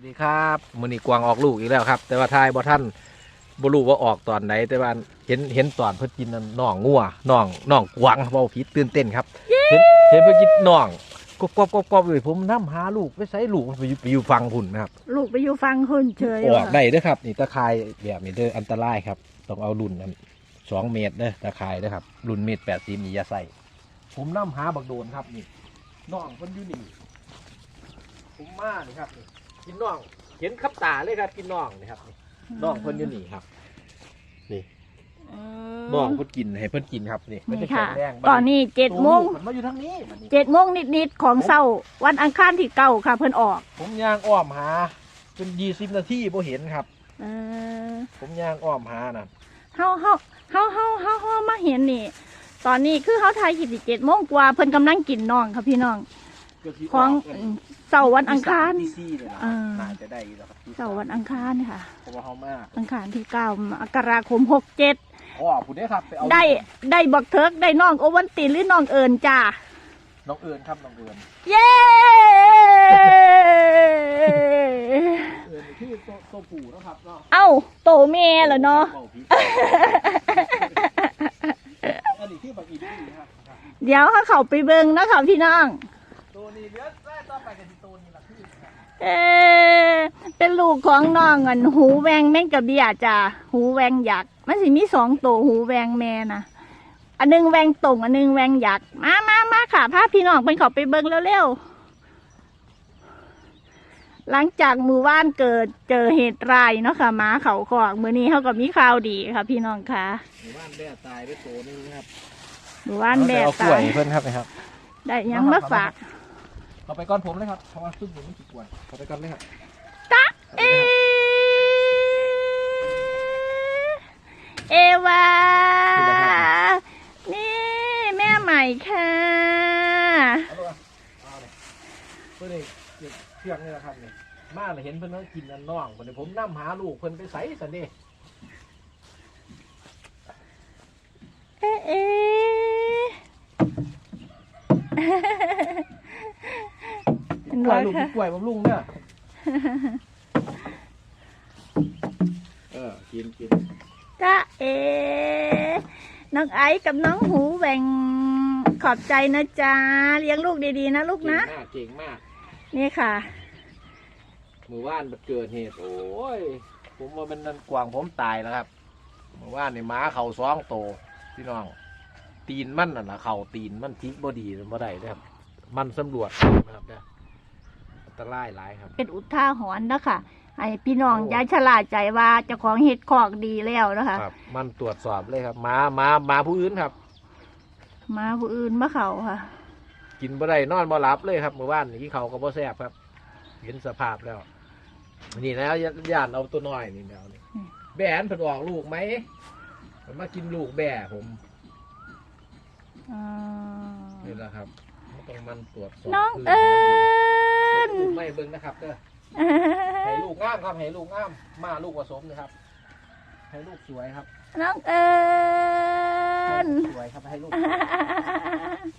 วัสดีครับมือนี้กวางออกลูกอีกแล้วครับ แต่ว่าทายบ่ท่านบ่รู้ว่าออกตอนไหน แต่ว่าเห็นเห็นตอนเพิ่นกินนั่นน่องงัวน่องน่องกวางเบาผิดตื่นเต้นครับ เห็นเห็นเพิ่นกินน่องกบกบกบกบเลยผมนํหาลูกไปใส่ลูกมันไปอยู่ไปอยู่ฟังหุ่นนะครับ ลูกไปอยู่ฟังคุณเฉยออกว่ะได้เด้อครับ นี่ตะข่ายแบบนี้เด้ออันตรายครับ ต้องเอารุ่นนั้นสองเมตรเด้อตะข่ายเด้อครับรุ่นเมตรแปดสิบนี่อย่าใส่ผมนํหาบักโดนครับนี่น่องเพิ่นอยู่นี่ผมมานี่ครับนี่ กินน่อง เห็นขับตาเลยครับกินน่องนี่ครับนี่น้องเพิ่นอยู่นี่ครับ นี่เอน้องอเพิ่นกินให้เพิ่นกินครับนี่มันนี่จะแข็ค่ะงแรงตอนนี้เจ็ดโมงมันมาอยู่ทางนี้บัดนี้เจ็ดโมงนิดๆของเช้าวันอังคารที่เก้าค่ะ เพิ่นออก ผมย่างอ้อมหาเป็นยี่สิบนาทีบ่เห็นครับเออผมย่างอ้อมหาน่ะเฮาเฮาเฮาเฮาเฮาเฮามาเห็นนี่ ตอนนี้คือเฮาถ่ายคลิปเจ็ดโมงกว่าเพิ่นกำลังกินน่องค่ะพี่น้อง ของ เสาร์วันอังคาร ที่สี่เลยนะอ่าน่าจะได้อยู่แล้วครับที่เสาร์วันอังคารค่ะ เพราะว่าเขามากอังคารที่เก้ามกราคมหกเจ็ดพ่อผู้ได้ครับไปเอาได้ได้บักเทิกได้น้องโอวันตินหรือน้องเอิญจ้า น้องเอิญครับน้องเอิญเย้ เอิญที่โตโตปู่เนาะครับเนาะเอ้า โตเมียเหรอเนาะเบาผิดอันนี้ที่บักอีดีครับครับเดี๋ยวเขาเขาไปเบิ่งเนาะค่ะพี่น้อง ตัวนี้เหลือแค่ต่อไปกันที่ เออเป็นลูกของน้องอันหูแวงแม่งกระเบียจ้าหูแวงหยักษ์มันสิมีสองตัวหูแวงแม่นะอันหนึงแวงตรงอันหนึงแวงหยักษ์มามามาค่ะพาพี่น้องเป็นเขาไปเบิ่งเร็วๆหลังจากมือว่านเกิดเจอเหตุร้ายเนาะค่ะหมาเขาขอกมือนี้เขาก็มีข่าวดีค่ะ พี่น้องค่ะหมู่บ้านแม่ตายไปตัวนึงนะครับมือว่านแม่เอากล้ตาวยยให้เพื่อนครับนะครับ ได้หยังมาฝาก เอาไปก่อนผมเลยครับเพราะว่าซึ่งผมไม่ถูกกวนเอาไปก่อนเลยครับตะเอเอวา นี่แม่ใหม่ค่ะเอาลูกเอาเลยเพื่อนนี่เชือกนี่แหละครับนี่มาเลยเห็นเพื่อนเขากินอันน่องเพื่อนผมนั่หาลูกเพื่อนไปใส่สันเดเอ๊ะเอ๊ะ เป็นกล้ไรวยลูกค่ะ กล้วยบำรุงเนี่ยเออกินกินจ้าเอ น้องไอซ์กับน้องหูแหวงขอบใจนะจ๊ะเลี้ยงลูกดีๆนะลูกเก่งนะมากเก่งมากนี่ค่ะ เมื่อวานมันเกิดเหตุโอ้ยผมว่ามันนั่นกวางผมตายแล้วครับเมื่อวานนี่ม้าเข่าสองโตวพี่น้อง ตีนมันน่ะนะเข่าตีนมันจิกบอดีมันบ่ได้เด้อครับมันสำรวจนะครับเนี่ยอัน ตรายหลายครับ เป็นอุทาหรณ์นะคะให้พี่น้องโอ้ อยายฉลาดใจว่าเจ้าของเห็ดขอกดีแล้วนะคะครับ มันตรวจสอบเลยครับม้าม้าม้าผู้อื่นครับมาผู้อื่นมาเขาค่ะ กินบ่ได้นอนบ่หลับเลยครับเมื่อวานนี้เขาก็บ่แซ่บครับ เห็นสภาพแล้ว นี่แล้วย่านเอาตัวน้อยนี่แนวนี่อืม แบนเพิ่นออกลูกไหมมันมากินลูกแบ่ผมอ่านี่แหละครับต้องมันตรวจสอบน้องคืเอิ ญลูกไม่เบิ่งนะครับเด้อให้ลูกงามครับให้ลูกงาม มาลูกผสมนะครับ ให้ลูกสวยครับ น้องเอิญให้ลูกสวยครับให้ลูกสวย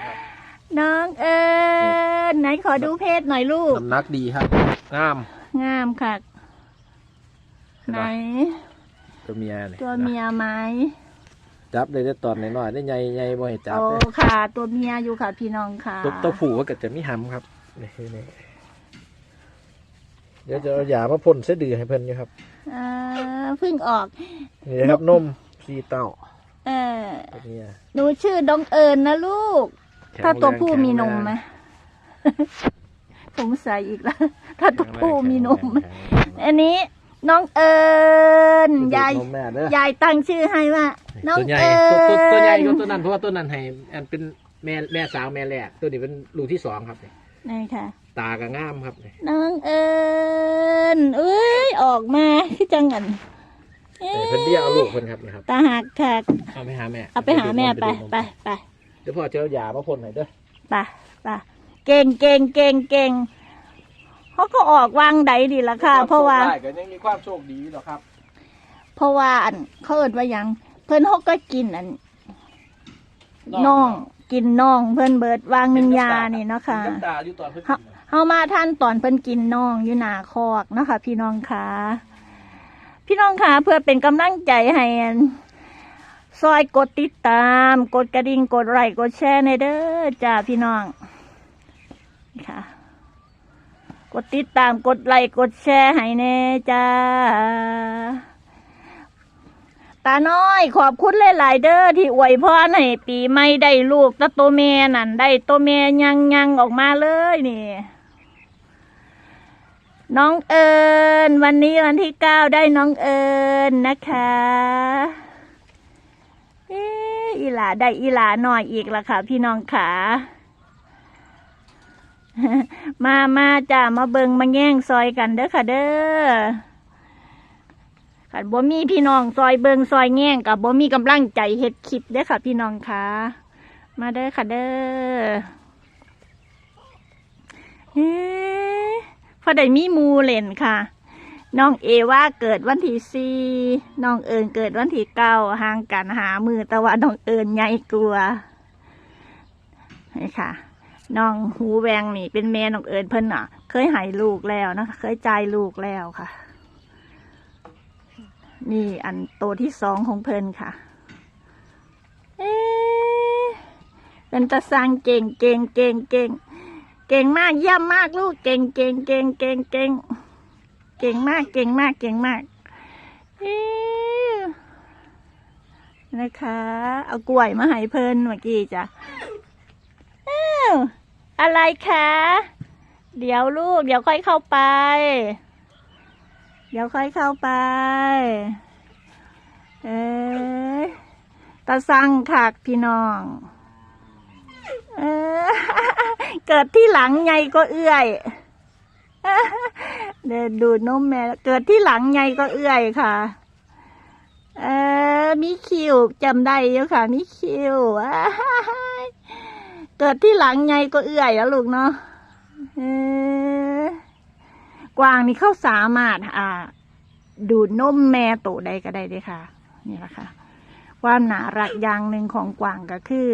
ครับน้องเอิญไหนขอดูเพศหน่อยลูกน้ำหนักดีครับ งาม งามค่ะ ไหน ตัวเมียนี่ตัวเมียไหมจับได้แต่ตอนน้อยๆได้ใหญ่ใหญ่บ่ให้จับโอ้เลยค่ะ ตัวเมียอยู่ค่ะพี่น้องค่ะ ตัวตัวผู้ก็จะมีหำครับนี่นี่ เดี๋ยวจะเอายามาพ่นเสะดือให้เพิ่นอยู่ครับอ่าเพิ่งออก นี่นะครับนมสีเต้าเออตัวเมียหนูชื่อดองเอิญนะลูกถ้าตัวผู้มีนมไหม สงสัยอีกแล้ว ถ้าตัวผู้มีนมไหมอันนี้ น้องเอิญยายาย นมแม่เด้อ ยายตั้งชื่อให้ว่า น้องตัวใหญ่เอิตัวตัวตัวใหญ่ญกว่าตัวนั้นเพราะว่าตัวนั้นให้อันเป็นแม่แม่สาวแม่แรกตัวนี้เป็นลูกที่สองครับนี่นี่ค่ะตาก็งามครับนี่น้องเอิญเอ้ยออกมาที่จังงันเอ้เออเพิ่นเบี้ยเอาลูกเพิ่นครับนี่ครับ ตาหักค่ะเอาไปหาแม่ เอาไปหาแม่ไปดูนมไปไปเดี๋ยวพ่อจะเอายามาพ่นให้เด้อไปไปเก่งเก่งเก่งเก่งเขาก็ออกวางใดดีละค่ะ เพราะว่าได้ก็ยังมีความโชคดีหรอกครับ เพราะว่าอันเขาเอิดว่าหยัง เพิ่นเขาก็กินอันน่องกินน่องเพิ่นเบิดวางหนึ่งยานี่เนาะค่ะ น้ำตาอยู่ตอนเฮามาท่านตอนเพิ่นกินน้องอยู่หนาคอกเนาะคะพี่น้องคะพี่น้องคะเพื่อเป็นกำลังใจให้อันซอยกดติดตาม กดกระดิ่งกดไลค์กดแชร์ในเด้อจ้าพี่น้องค่ะ กดติดตามกดไลค์กดแชร์ให้แน่จ้าตาน้อยขอบคุณหลายๆเด้อที่อวยพรให้ปีใหม่ได้ลูกตะโตวแม่นั่นได้โตัวแม่ยังยังออกมาเลยนี่ น้องเอิญวันนี้วันที่เก้าได้น้องเอิญนะคะเอ๊ะอีหลาได้อีหลาหน่อยอีกละค่ะ พี่น้องขามามาจ้ามาเบิงมาแย่งซอยกันเด้อค่ะเด้อขันบ่มีพี่น้องซอยเบิงซอยแง่งกับบ่มีกำลังใจเฮ็ดคลิปเด้อค่ะ พี่น้องค่ะ มาเด้อค่ะเด้อเฮ้ พอได้มีมูเล่นค่ะ น้องเอว่าเกิดวันที่สี่น้องเอิญเกิดวันที่เก้าห่างกันหามือแต่ว่าน้องเอิญใหญ่กลัวนี่ค่ะน้องหูแวงนี่เป็นแม่น้องเอิญเพิ่นอะ เคยหายลูกแล้วนะคะ เคยจ่ายลูกแล้วค่ะ นี่อันโตที่สองของเพิ่นค่ะ เอ๊เป็นตาสังเก่งเก่งเก่งเก่ง เก่งมากเยี่ยมมากลูก เก่งเก่งเก่งเก่งเก่งเก่งมาก เก่งมาก เก่งมากเอ๊ะนะคะ เอากล้วยมาให้เพิ่นเมื่อกี้จ้ะอ้าอะไรคะ เดี๋ยวลูก เดี๋ยวค่อยเข้าไป เดี๋ยวค่อยเข้าไป เอ้ยตาสั่งคักพี่น้อง เกิดที่หลังไงก็เอื้อยเดินดูนมแม่เกิดที่หลังไงก็เอื้อยค่ะ เออมีคิวจำได้อยู่ค่ะ มีคิวเกิดที่หลังไงก็เอื้อยแล้วลูกเนาะกวางนี่เข้าสามารถ อ่า ดูดนมแม่โตได้ก็ได้เด้วยค่ะ นี่แหละค่ะ ความหนารักอย่างหนึ่งของกวางก็คือ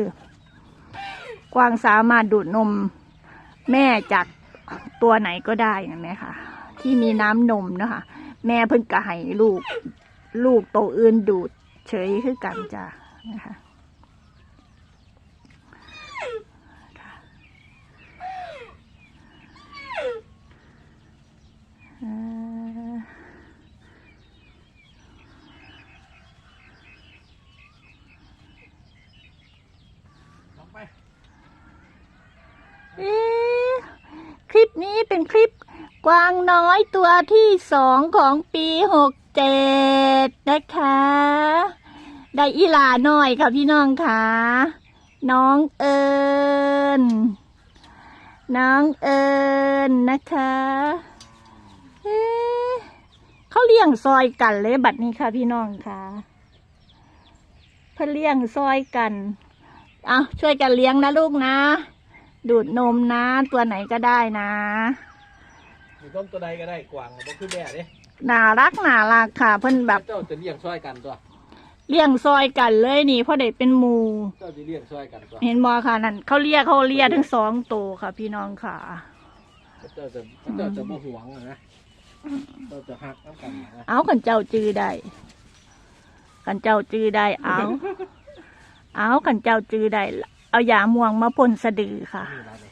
กวางสามารถดูดนมแม่จากตัวไหนก็ได้นะแม่ค่ะ ที่มีน้ำนมเนาะคะแม่เพิ่นก็ให้ลูก ลูกโตอื่นดูดเฉยคือกันจ้ะนะคะอ่อ ลงไป เอ๊คลิปนี้เป็นคลิปกวางน้อยตัวที่สองของปีหกเจ็ดนะคะ ได้อีลาหน่อยค่ะพี่น้องค่ะ น้องเอิญน้องเอิญนะคะเอ๊ะเขาเลี้ยงซอยกันเลยบัดนี้ค่ะพี่น้องค่ะเพื่อเลี้ยงซอยกัน เอาช่วยกันเลี้ยงนะลูกนะ ดูดนมนะ ตัวไหนก็ได้นะมีต้นตัวใดก็ได้กวางก็คือแม่เด้น่ารักน่ารักค่ะ เพิ่นแบบเจ้าจะเลี้ยงช่วยกันตัวเลี้ยงซอยกันเลยนี่เพราะได้เป็นหมูเจ้าจะเลี้ยงช่วยกันตัวเห็นบอค่ะนั่นเขาเรียกเขาเรียกทั้งสองตัวค่ะ พี่น้องค่ะเจ้าจะเจ้าจะบ่หวงนะเจ้าจะหักน้ำกันนะเอาขันเจ้าจือได้ขันเจ้าจือได้เอาเอาขันเจ้าจือได้ เอายาม่วงมาพ่นสะดือค่ะ นี่ละนี่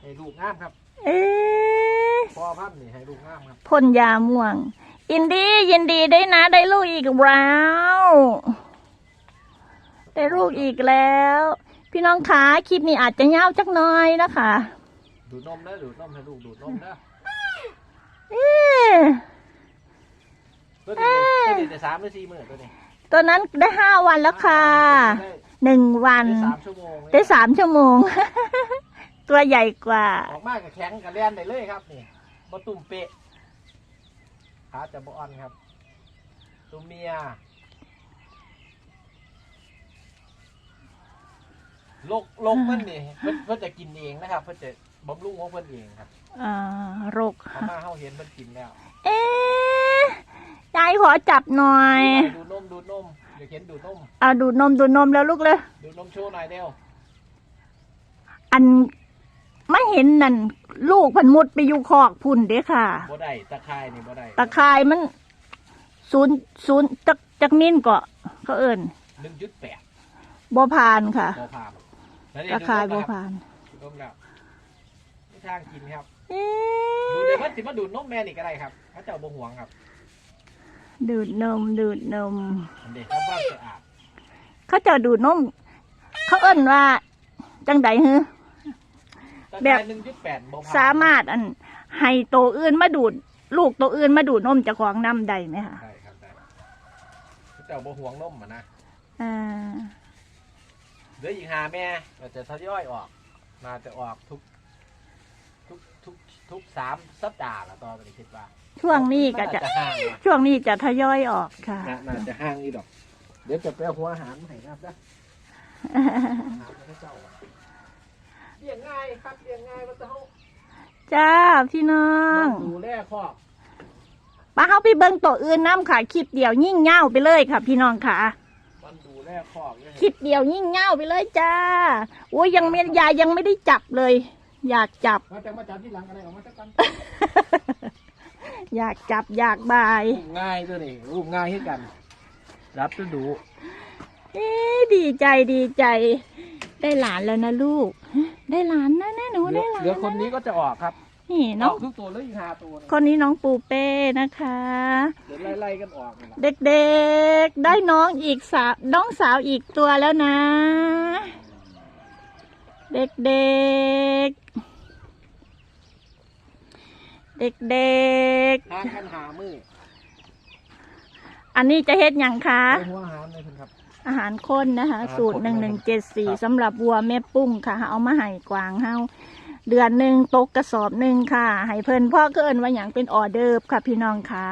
ให้ลูกงามครับเอ๊ะพ่อพันธุ์นี่ให้ลูกงามครับพ่นยาม่วง อินดี้ยินดีด้วยนะได้ลูกอีกแล้ว ได้ลูกอีกแล้ว พี่น้องคะคลิปนี้อาจจะยาวจักหน้อยนะคะดูดนมนะดูดนมให้ลูกดูดนมนะเอ๊ะ ตัวนี้ตัวนี้จะสามหรือสี่มื้อตัวนี้ ตัวนั้นได้ห้าวันแล้วค่ะหนึ่งวันได้สามชั่วโมงได้สามชั่วโมง ตัวใหญ่กว่า ออกมากกับแข็งกับแล่นได้เลยครับนี่บ่ตุ่มเปะขาจะบ่อ่อนครับตัวเมียลกลกมันนี่เพิ่นเพิ่นจะกินเองนะครับ เพิ่นจะบำรุงของเพิ่นเองครับอ่าโรคเอามาเฮาเห็นเพิ่นกินแล้ว เอ๊ะ ยายขอจับหน่อย ดูดนมดูดนมเดี๋ยวเห็นดูดนมเอาดูดนมดูดนมแล้วลูกเลย ดูดนมโชว์หน่อยเดียวอันไม่เห็นนั่นลูกเพันมุดไปอยู่คอกพุ่นเด้ค่ะ บ่ได้ตะไคร้นี่บ่ได้ตะคายมันศูนย์ศูนย์จักจักมินก็เขาเอิญหนึ่งจุดแปดบ่ผ่านค่ะบ่พานแล้วนี่ตะคายดูบ่นมครับผ่านดูนมแล้วไม่ทางกินครับ เอ๊ดูเดี๋ยะวมันสิมาดูดนมแม่นี่ก็ได้ครับพระเจ้าบ่ห่วงครับ ดูดนม ดูดนมอันเด็กทำความสะอาดเขาเจะดูดนม เขาเอิ้นว่าจังใดฮึตะแบไคร้บหนึ่งจุดแปดบ่พานสามารถอันให้โตวอื่นมาดูด ลูกโตวอื่นมาดูดนมเจากของน้ำใดไหมคะได้ครับได้พระเจ้าบ่ห่วงนมอะนะอ่าเหลืออีกหาแม่เราจะทยอยออกน่าจะออกทุก ทุกทุกทุกสามสัปดาห์ละตอนนี้คิดว่า ช่วงนี้ก็จะ น่าห่างนะช่วงนี้จะทยอยออกค่ะน่าน่าจะห่างนี่ดอก เดี๋ยวจะไปเอาหัวอาหารมาให้ครับนะอาหารพระเจ้าอะเลี้ยงง่ายครับเลี้ยงง่ายว่าจะเขาจ้าพี่น้องมันดูแลครอบป้าเขาไปเบิ้งตัวอื่นน้ำค่ะคลิปเดียวยิ่งเง่าไปเลยค่ะ พี่น้องค่ะ มันดูแลครอบเนี่ยคลิปเดียวยิ่งเง่าไปเลยจ้าโอ้ยยังไม่ยายยังไม่ได้จับเลย อยากจับ มาจากมาจากที่หลังอะไรออกมาจากกัน อยากจับอยากบายรูปง่ายตัวนี้รูปง่ายให้กัน รับจะดูเอ๊ะดีใจดีใจ ได้หลานแล้วนะลูก ได้หลานนะนะหนูเหลืได้อหลานเหลือคนนี้ก็จะออกครับนี่อน้อองกทุกตัวเหลยอีกห้าตัวเนี่ยคนนี้น้องปูเป้นะคะ เดี๋ยวไล่ๆกันออกนี่แหละเด็กๆ ได้น้องอีกสาวน้องสาวอีกตัวแล้วนะ เด็กๆ เด็กห่างกันหามือๆ อันนี้จะเฮ็ดหยังคะไปหัวอาหารเลยคุณครับ อาหารข้นนะคะ อาหารข้นสูตรหนึ่งหนึ่งเจ็ดสี่ครับ สำหรับวัวแม่ปุ้งค่ะ เอามาให้กวางเฮาเดือนหนึ่งตกกระสอบหนึ่งค่ะ ให้เพิ่นพ่อก็เอินว่าอย่างเป็นออเดิร์ฟค่ะพี่น้องค่ะ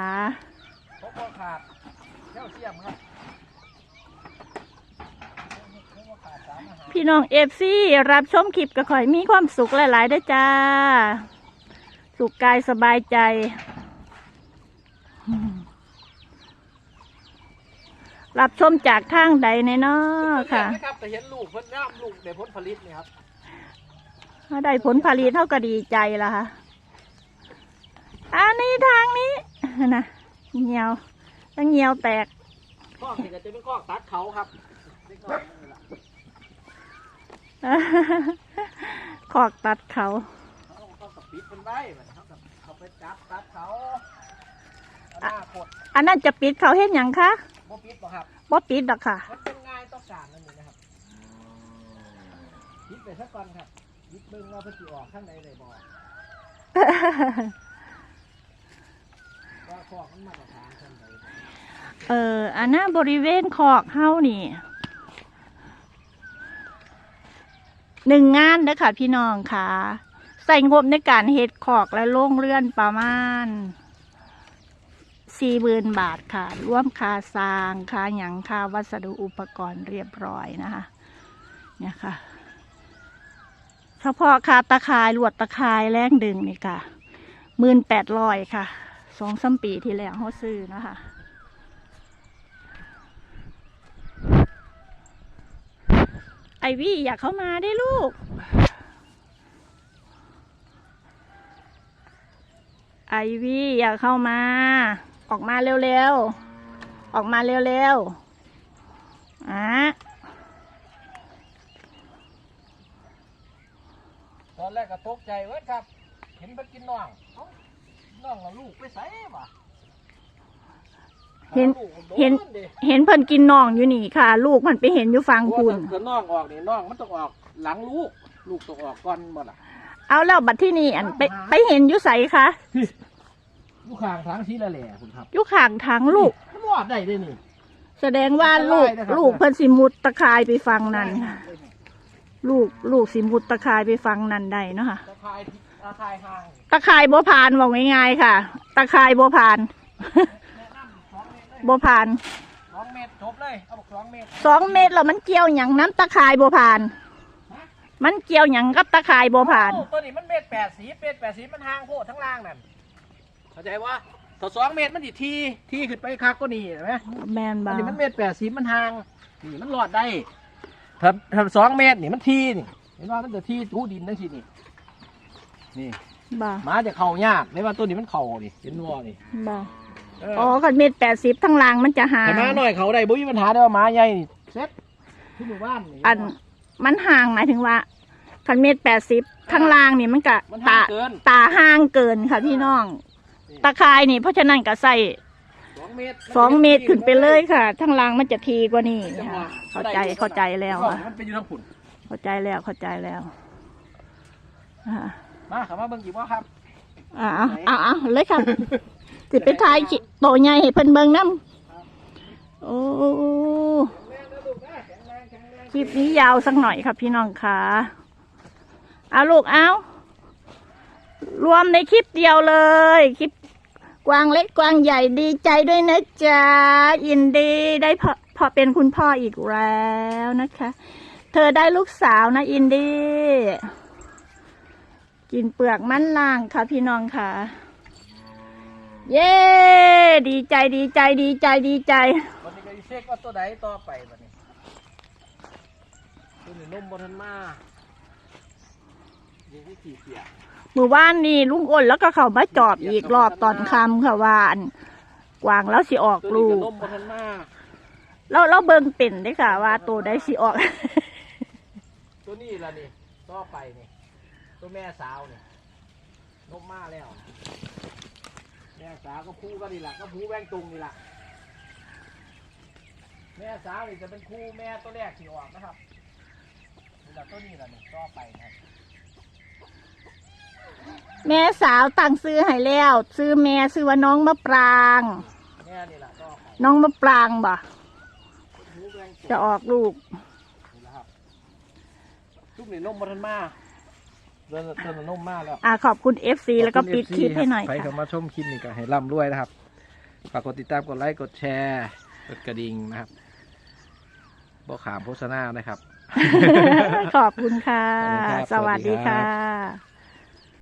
พบว่าขาดแก้วเทียมครับพบว่าขาดสามอาหารพี่น้องเอฟซีรับชมคลิปก็ขอให้มีความสุขหลายๆด้วยจ้า สุขกายสบายใจ รับชมจากทางใดในน้อค่ะเห็นไหมครับแต่เห็นลูกเพิ่นงามลูกในผลผลิตนี่ครับถ้าได้ผลผลิตเท่าก็ดีใจละค่ะ อันนี้ทางนี้นะเงียวตั้งเงียวแตกข้อนี่ก็จะเป็นข้อตัดเขาครับนี่ก็นี่ล่ะขอกตัดเขาเขาต้องกับปิดเป็นไว้มันเขากับเขาไป จับตัดเขาอนาคตอันนั้นจะปิดเขาเห็นอย่างคะบ่ปิดบ่ครับบ่ปิดหรอกค่ะมันเป็นง่ายต้องการนั่นนี่นะครับปิดไปสักก่อนครับปิดเบิ่งว่าเพิ่นสิออกข้างในได้บ่ว่าข้อมันมาตรฐานข้างในเอออันนั้นบริเวณขอกเฮานี่หนึ่งงานเด้อค่ะพี่น้องค่ะ ใส่งบในการเฮ็ดขอกและโล่งเลื่อนประมาณสี่หมื่นบาทค่ะ ร่วมค่าสร้างค่าหยังค่าวัสดุอุปกรณ์เรียบร้อยนะคะเนี่ยค่ะเฉพาะค่าตะข่ายลวดตะข่ายแรงดึงนี่ค่ะหมื่นแปดร้อยค่ะสองสามปีที่แล้วเขาซื้อนะคะไอวี่อยากเข้ามาได้ลูก ไอวี่อยากเข้ามา ออกมาเร็วๆ ออกมาเร็วๆอะตอนแรกก็ตกใจเว้ยครับ เห็นเพิ่นกินน่องเอ้าน่องกับลูกไปใส่วะเห็นลูกมัโดเห็นดิเห็นเพิ่นกินน่องอยู่นี่ค่ะ ลูกมันไปเห็นอยู่ฟังเพราะคุว่าณถ้าเกิดน่องออกนี่น่องมันต้องออกหลังลูก ลูกต้องออกก่อนบ่ล่ะ เอาแล้วบัดที่นี่อันไปไปเห็นอยู่ใสคะลูกข้างทางทีละแหล่คุณครับอยู่ข้างทางลูก มันรอดได้ด้วยนี่ แสดงว่าลูกอันตรายนะครับลูกเพิ่นสิมุดตะคายไปฟังนั่นค่ะ ลูกลูกสิมุดตะคายไปฟังนั่นได้เนาะค่ะ ตะคายตะคายห่างตะคายบัวพานบอกง่ายๆค่ะ ตะคายบัวพาน แนะนำสองเมตรเลยบัวพานสองเมตรจบเลย เอาบอกสองเมตรสองเมตรแล้วมันเกี่ยวหยังน้ำตะคายบัวพาน มันเกี่ยวหยังกับตะคายบัวพาน โอ้ตัวนี้มันเมตรแปดสีเมตรแปดสีมันห่างโพดทั้งล่างนั่นเข้าใจว่าถ้าสองเมตรมันดิทีทีขึ้นไปคักก็นี่เห็นไหมแมนอับานนี้มันเมตรแปดสิบมันห่างนี่มันรอดได้ถ้าถ้าสองเมตรนี่มันทีนี่เห็นว่ามันจะทีตู้ดินนั่นสินี่นี่บ่าหมาจะเข่ายากไม่ว่าตัวนี้มันเข่านี่เห็นวัวนี่บ่าเอออ๋อขันเม็ดแปดสิบทั้งรางมันจะห่างแต่หมาหน่อยเขาได้บ่มีปัญหาได้ว่าหมาใหญ่นี่เซ็ตที่หมู่บ้านนี่อัน มันห่างหมายถึงว่าขันเม็ดแปดสิบทั้งรางนี่มันกะมันตาห่างเกิน ตาห่างเกินค่ะพี่น้อง ตะคายนี่ เพราะฉะนั้นก็ใส่สองเมตรสองเมตรขึ้นไปเลยค่ะทั้งรางมันจะทีกว่านี้ค่ะเข้าใจเข้าใจแล้วค่ะ มันเป็นอยู่ทางฝุ่นเข้าใจแล้วเข้าใจแล้วอ่ามาขับมาเบิ่งกี่ว่าครับ อ่าอ่าอ่าเลยค่ะสิไปถ่ายคลิปโตใหญ่ให้เพิ่นเบิ่งน้ำโอ้ คลิปนี้ยาวสักหน่อยครับพี่น้องค่ะเอาลูกเอารวมในคลิปเดียวเลย คลิปกวางเล็กกวางใหญ่ดีใจด้วยนะจ๊ะยินดีได้พอพอเป็นคุณพ่ออีกแล้วนะคะ เธอได้ลูกสาวนะอินดี้กินเปลือกมันล่างค่ะพี่น้องค่ะ เย้ดีใจดีใจดีใจดีใจวันนี้ก็อีเช็คว่าตัวใดต่อไปบันนี้ นมบทันมานี่ที่ขี่เสียมือว่านนี่ลุงอ้นแล้วก็เขามาจอบอีกรอบตอนคำค่ะว่าอันกวางแล้วสิออกตัวนี้ลูก็นมบทันมาเราเราเบิ่งเป็นได้อค่ะ ว่าตัวได้สิออก ตัวนี้ละนี่ต่อไปนี่ตัวแม่สาวนี่นมมาแล้ว แม่สาวก็คู่กันนี่แหละก็คู่แวงตุงนี่แหละแม่สาวนี่จะเป็นคู่แม่ตัวแรกที่ออกนะครับ นี่ละตัวนี้ละนี่ต่อไปนะครับแม่สาวตั้งซื้อให้แล้ว ซื้อแม่ซื้อว่าน้องมะปราง แม่นี่ละต่อไปน้องมะปรางบ่คู่แวงตุงจะออกลูก นี่นะครับทุกนี่นมบทันมาเดินเดินนมมาแล้ว อ่าขอบคุณ FC แล้วก็ปิดคลิปให้หน่อยใครค่ะ เข้ามาชมคลิปนี้ก็ให้ร่ำรวยนะครับ ฝากกดติดตาม กดไลค์ กดแชร์ กดกระดิ่งนะครับบอกขามโฆษณานะครับ ขอบคุณค่ะขอบคุณครับสวัสดีสวัสดีครัค่ะบ